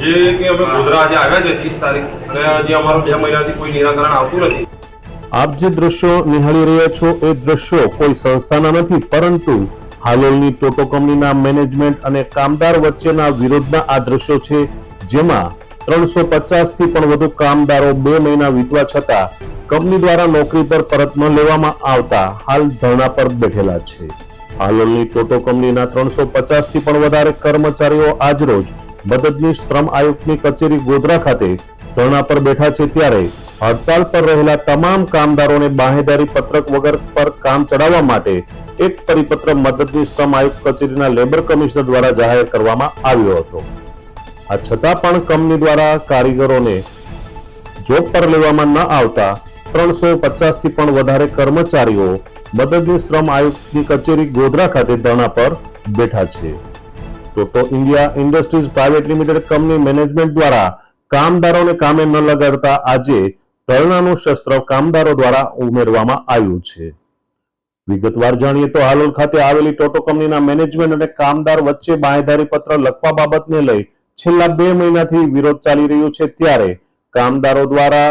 જે કે અમે ગોધરા આજે આવ્યા છે ત્રીસ તારીખ જે અમારું બે મહિનાથી કોઈ નિરાકરણ આવતું નથી. આપ જે દ્રશ્યો નિહાળી રહ્યા છો એ દ્રશ્યો કોઈ સંસ્થાના નથી, પરંતુ હાલોલની ટોટો કંપનીના મેનેજમેન્ટ અને કામદાર વચ્ચેના વિરોધના આ દ્રશ્યો છે, જેમાં ત્રણસો થી પણ વધુ કામદારો બે મહિના વીતવા છતાં કંપની દ્વારા નોકરી પર પરત ન લેવામાં આવતા હાલ ધરણા પર બેઠેલા છે. હાલોલની ટોટો કંપનીના ત્રણસો થી પણ વધારે કર્મચારીઓ આજરોજ મદદનીશ શ્રમ આયુક્તની કચેરી ગોધરા ખાતે ધરણા પર બેઠા છે ત્યારે હડતાલ પર રહેલા તમામ કામદારોને બાહેદારી પત્રક વગર પર કામ ચડાવવા માટે એક પરિપત્ર મદદનીશ શ્રમ આયુક્ત કચેરીના લેબર કમિશનર દ્વારા જાહેર કરવામાં આવ્યો હતો. આ છતાં પણ કંપની દ્વારા કારીગરોને જોબ પર લેવામાં ન આવતા ત્રણસો થી પણ વધારે કર્મચારીઓ મદદની શ્રમ આયુક્તની કચેરી ગોધરા ખાતે ધરણા પર બેઠા છે. Toto India Industries Private Limited company management દ્વારા કામદારોને કામે ન લગાડતા આજે ધરણાનું શસ્ત્ર કામદારો દ્વારા ઉમેરવામાં આવ્યું છે. વિગતવાર જાણીએ તો હાલોલ ખાતે આવેલી ટોટો કંપનીના મેનેજમેન્ટ અને કામદાર વચ્ચે બાંયધારી પત્ર લખવા બાબતને લઈ છેલ્લા બે મહિનાથી વિરોધ ચાલી રહ્યો છે ત્યારે કામદારો દ્વારા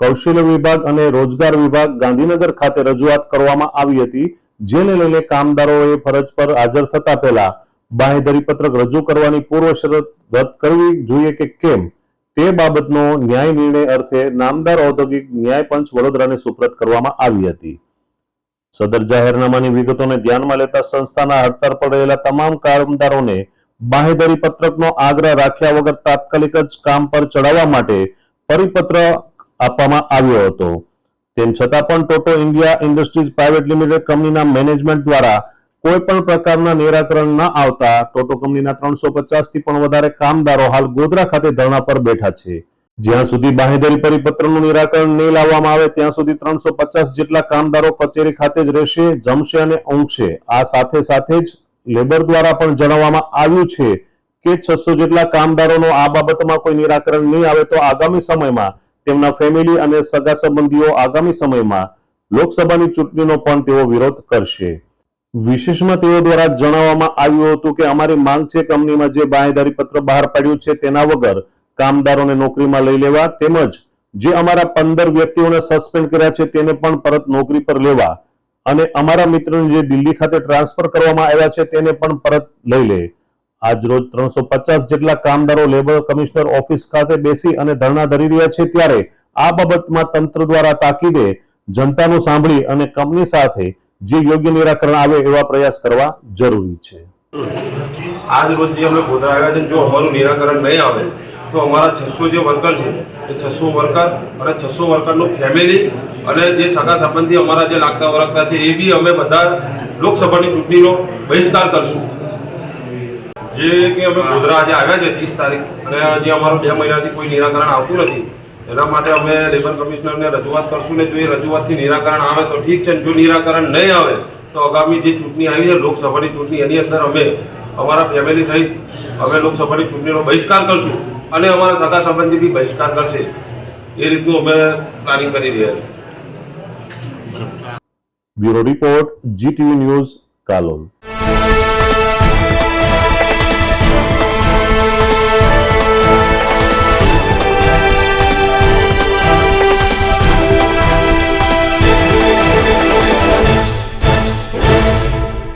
કૌશલ્ય વિભાગ અને રોજગાર વિભાગ ગાંધીનગર ખાતે રજૂઆત કરવામાં આવી હતી, જેને લઈને કામદારોએ ફરજ પર હાજર થતા પહેલા બાંહેધરી પત્રક રજૂ કરવાની પૂર્વ શરત રદ કરવી જોઈએ કે કેમ? તે બાબતનો ન્યાય નિર્ણય અર્થે નામદાર ઔદ્યોગિક ન્યાય પંચ વડોદરાને સુપ્રત કરવામાં આવી હતી. સદર જાહેરનામાની વિગતોને ધ્યાનમાં લેતા સંસ્થાના હડતાળ પર રહેલા તમામ કામદારોને બાહેધરી પત્રકનો આગ્રહ રાખ્યા વગર તાત્કાલિક જ કામ પર ચડાવવા માટે પરિપત્ર આપવામાં આવ્યો હતો. તેમ છતાં પણ Toto India Industries Private Limited કંપનીના મેનેજમેન્ટ દ્વારા કોઈ પણ પ્રકારના નિરાકરણ ન આવતા ટોટો કંપનીના ત્રણસો થી પણ વધારે કામદારો હાલ ગોધરા ખાતે ધરણા પર બેઠા છે. જ્યાં સુધી બાહેધરી પરિપત્રનું નિરાકરણ નહીં લાવવામાં આવે, ત્યાં સુધી ત્રણસો પચાસ જેટલા કામદારો કચેરી ખાતે જ રહેશે, જમશે અને ઊંઘશે. આ સાથે સાથે જ લેબર દ્વારા પણ જણાવવામાં આવ્યું છે કે છસો જેટલા કામદારોનો આ બાબતમાં કોઈ નિરાકરણ નહીં આવે તો આગામી સમયમાં તેમના ફેમિલી અને સગા સંબંધીઓ આગામી સમયમાં લોકસભાની ચૂંટણીનો પણ તેઓ વિરોધ કરશે. વિશેષમાં તેઓ દ્વારા જણાવવામાં આવ્યું હતું કે અમારી માંગ છે કંપનીમાં જે બાંહેધરી પત્ર બહાર પાડ્યું છે તેના વગર કામદારોને નોકરીમાં લઈ લેવા તેમજ જે અમારા પંદર વ્યક્તિઓને સસ્પેન્ડ કર્યા છે તેને પણ પરત નોકરી પર લેવા અને અમારા મિત્રોને જે દિલ્હી ખાતે ટ્રાન્સફર કરવામાં આવ્યા છે તેને પણ પરત લઈ લે. આજ રોજ ત્રણસો જેટલા કામદારો લેબર કમિશનર ઓફિસ ખાતે બેસી અને ધરણા ધરી રહ્યા છે ત્યારે આ બાબતમાં તંત્ર દ્વારા તાકીદે જનતાનું સાંભળી અને કંપની સાથે જે યોગ્ય નિરાકરણ આવે એવા પ્રયાસ કરવા જરૂરી છે. આજ રોજ અમે ગોધરા આવ્યા છે જો અમારું નિરાકરણ નહીં આવે, તો અમારા છસો જે વર્કર છે, એ છસો વર્કર અને છસો વર્કરનું ફેમિલી અને જે સગા સંબંધી અમારા જે લાગતા વળગતા છે, એ બી અમે બધા લોકસભાની ચૂંટણીનો બહિષ્કાર કરશું. જે કે અમે ગોધરા આજે આવ્યા છે ત્રીસ તારીખ અને જે અમારું બે મહિનાથી કોઈ નિરાકરણ આવતું નથી એના માટે અમે લેબર કમિશનરને રજૂઆત કરશું ને જો એ રજૂઆતથી નિરાકરણ આવે તો ઠીક છે જો નિરાકરણ નહીં આવે તો આગામી જે ચૂંટણી આવી છે, લોકસભાની ચૂંટણી, એની અંદર અમે અમારા ફેમિલી સહિત અમે લોકસભાની ચૂંટણીનો બહિષ્કાર કરશું અને અમારા સગા સંબંધી બી બહિષ્કાર કરશે. એ રીતનું અમે પ્લાનિંગ કરી રહ્યા છીએ. Bureau report GTV news, Kalol.